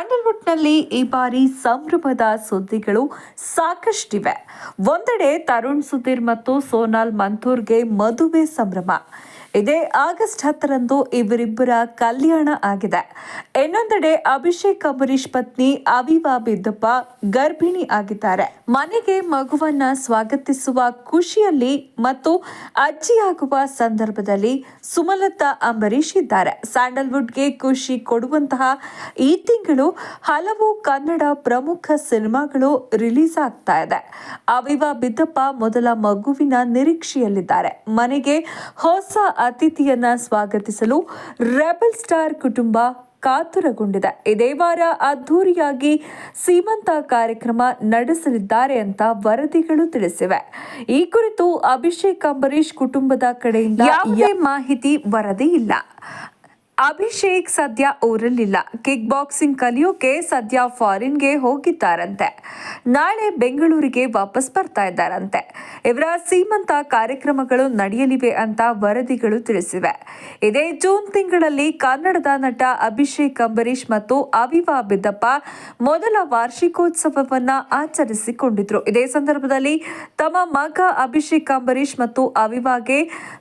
ಸ್ಯಾಂಡಲ್ವುಡ್ನಲ್ಲಿ ಈ ಬಾರಿ ಸಂಭ್ರಮದ ಸುದ್ದಿಗಳು ಸಾಕಷ್ಟಿವೆ. ಒಂದೆಡೆ ತರುಣ್ ಸುಧೀರ್ ಮತ್ತು ಸೋನಾಲ್ ಮಂಥೂರ್ಗೆ ಮದುವೆ ಸಂಭ್ರಮ. ಇದೇ. ಆಗಸ್ಟ್ ಹತ್ತರಂದು ಇವರಿಬ್ಬರ ಕಲ್ಯಾಣ ಆಗಿದೆ. ಇನ್ನೊಂದೆಡೆ ಅಭಿಷೇಕ್ ಅಂಬರೀಶ್ ಪತ್ನಿ ಅವಿವಾ ಬಿದ್ದಪ್ಪ ಗರ್ಭಿಣಿ ಆಗಿದ್ದಾರೆ. ಮನೆಗೆ ಮಗುವನ್ನ ಸ್ವಾಗತಿಸುವ ಖುಷಿಯಲ್ಲಿ ಮತ್ತು ಅಜ್ಜಿಯಾಗುವ ಸಂದರ್ಭದಲ್ಲಿ ಸುಮಲತಾ ಅಂಬರೀಶ್ ಇದ್ದಾರೆ. ಸ್ಯಾಂಡಲ್ವುಡ್ಗೆ ಖುಷಿ ಕೊಡುವಂತಹ ಈ ತಿಂಗಳು ಹಲವು ಕನ್ನಡ ಪ್ರಮುಖ ಸಿನಿಮಾಗಳು ರಿಲೀಸ್ ಆಗ್ತಾ ಇದೆ. ಅವಿವಾ ಬಿದ್ದಪ್ಪ ಮೊದಲ ಮಗುವಿನ ನಿರೀಕ್ಷೆಯಲ್ಲಿದ್ದಾರೆ. ಮನೆಗೆ ಹೊಸ ಅತಿಥಿಯನ್ನ ಸ್ವಾಗತಿಸಲು ರೆಬಲ್ ಸ್ಟಾರ್ ಕುಟುಂಬ ಕಾತುರಗೊಂಡಿದೆ. ಇದೇ ವಾರ ಅದ್ಧೂರಿಯಾಗಿ ಸೀಮಂತ ಕಾರ್ಯಕ್ರಮ ನಡೆಸಲಿದ್ದಾರೆ ಅಂತ ವರದಿಗಳು ತಿಳಿಸಿವೆ. ಈ ಕುರಿತು ಅಭಿಷೇಕ್ ಅಂಬರೀಶ್ ಕುಟುಂಬದ ಕಡೆಯಿಂದ ಯಾವುದೇ ಮಾಹಿತಿ ವರದಿ ಇಲ್ಲ. ಅಭಿಷೇಕ್ ಸದ್ಯ ಊರಲ್ಲಿಲ್ಲ. ಕಿಕ್ ಬಾಕ್ಸಿಂಗ್ ಕಲಿಯೋಕೆ ಸದ್ಯ ಫಾರಿನ್ಗೆ ಹೋಗಿದ್ದಾರಂತೆ. ನಾಳೆ ಬೆಂಗಳೂರಿಗೆ ವಾಪಸ್ ಬರ್ತಾ ಇದ್ದಾರಂತೆ. ಇವರ ಸೀಮಂತ ಕಾರ್ಯಕ್ರಮಗಳು ನಡೆಯಲಿವೆ ಅಂತ ವರದಿಗಳು ತಿಳಿಸಿವೆ. ಇದೇ ಜೂನ್ ತಿಂಗಳಲ್ಲಿ ಕನ್ನಡದ ನಟ ಅಭಿಷೇಕ್ ಅಂಬರೀಷ್ ಮತ್ತು ಅವಿವಾ ಬಿದ್ದಪ್ಪ ಮೊದಲ ವಾರ್ಷಿಕೋತ್ಸವವನ್ನ ಆಚರಿಸಿಕೊಂಡಿದ್ರು. ಇದೇ ಸಂದರ್ಭದಲ್ಲಿ ತಮ್ಮ ಮಗ ಅಭಿಷೇಕ್ ಅಂಬರೀಷ್ ಮತ್ತು ಅವಿವಾಗೆ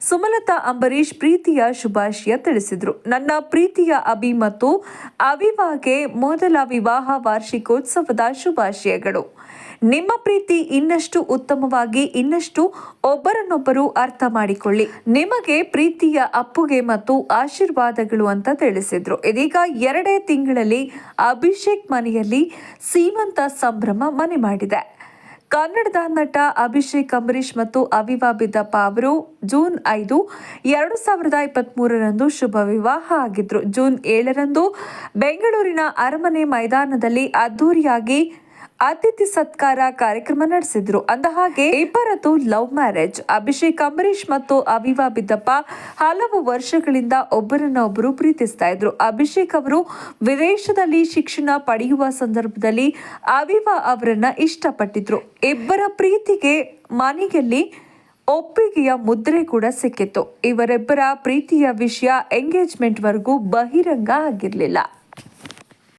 ಸುಮಲತಾ ಅಂಬರೀಶ್ ಪ್ರೀತಿಯ ಶುಭಾಶಯ ತಿಳಿಸಿದ್ರು. ನನ್ನ ಪ್ರೀತಿಯ ಅಭಿ ಮತ್ತು ಅವಿವಾಗೆ ಮೊದಲ ವಿವಾಹ ವಾರ್ಷಿಕೋತ್ಸವದ ಶುಭಾಶಯಗಳು. ನಿಮ್ಮ ಪ್ರೀತಿ ಇನ್ನಷ್ಟು ಉತ್ತಮವಾಗಿ ಇನ್ನಷ್ಟು ಒಬ್ಬರನ್ನೊಬ್ಬರು ಅರ್ಥ ಮಾಡಿಕೊಳ್ಳಿ. ನಿಮಗೆ ಪ್ರೀತಿಯ ಅಪ್ಪುಗೆ ಮತ್ತು ಆಶೀರ್ವಾದಗಳು ಅಂತ ತಿಳಿಸಿದ್ರು. ಇದೀಗ ಎರಡೇ ತಿಂಗಳಲ್ಲಿ ಅಭಿಷೇಕ್ ಮನೆಯಲ್ಲಿ ಸೀಮಂತ ಸಂಭ್ರಮ ಮನೆ ಮಾಡಿದೆ. ಕನ್ನಡದ ನಟ ಅಭಿಷೇಕ್ ಅಂಬರೀಶ್ ಮತ್ತು ಅವಿವಾ ಬಿದ್ದಪ್ಪ ಅವರು ಜೂನ್ ಐದು, ಎರಡು ಸಾವಿರದ ಇಪ್ಪತ್ತ್ ಮೂರರಂದು ಶುಭ ವಿವಾಹ ಆಗಿದ್ರು. ಜೂನ್ ಏಳರಂದು ಬೆಂಗಳೂರಿನ ಅರಮನೆ ಮೈದಾನದಲ್ಲಿ ಅದ್ದೂರಿಯಾಗಿ ಅತಿಥಿ ಸತ್ಕಾರ ಕಾರ್ಯಕ್ರಮ ನಡೆಸಿದ್ರು. ಅಂದ ಹಾಗೆ ಇಬ್ಬರದು ಲವ್ ಮ್ಯಾರೇಜ್. ಅಭಿಷೇಕ್ ಅಂಬರೀಶ್ ಮತ್ತು ಅವಿವಾ ಬಿದ್ದಪ್ಪ ಹಲವು ವರ್ಷಗಳಿಂದ ಒಬ್ಬರನ್ನ ಒಬ್ಬರು ಪ್ರೀತಿಸ್ತಾ ಇದ್ರು. ಅಭಿಷೇಕ್ ಅವರು ವಿದೇಶದಲ್ಲಿ ಶಿಕ್ಷಣ ಪಡೆಯುವ ಸಂದರ್ಭದಲ್ಲಿ ಅವಿವಾ ಅವರನ್ನ ಇಷ್ಟಪಟ್ಟಿದ್ರು. ಇಬ್ಬರ ಪ್ರೀತಿಗೆ ಮನೆಯಲ್ಲಿ ಒಪ್ಪಿಗೆಯ ಮುದ್ರೆ ಕೂಡ ಸಿಕ್ಕಿತ್ತು. ಇವರಿಬ್ಬರ ಪ್ರೀತಿಯ ವಿಷಯ ಎಂಗೇಜ್ಮೆಂಟ್ವರೆಗೂ ಬಹಿರಂಗ ಆಗಿರಲಿಲ್ಲ.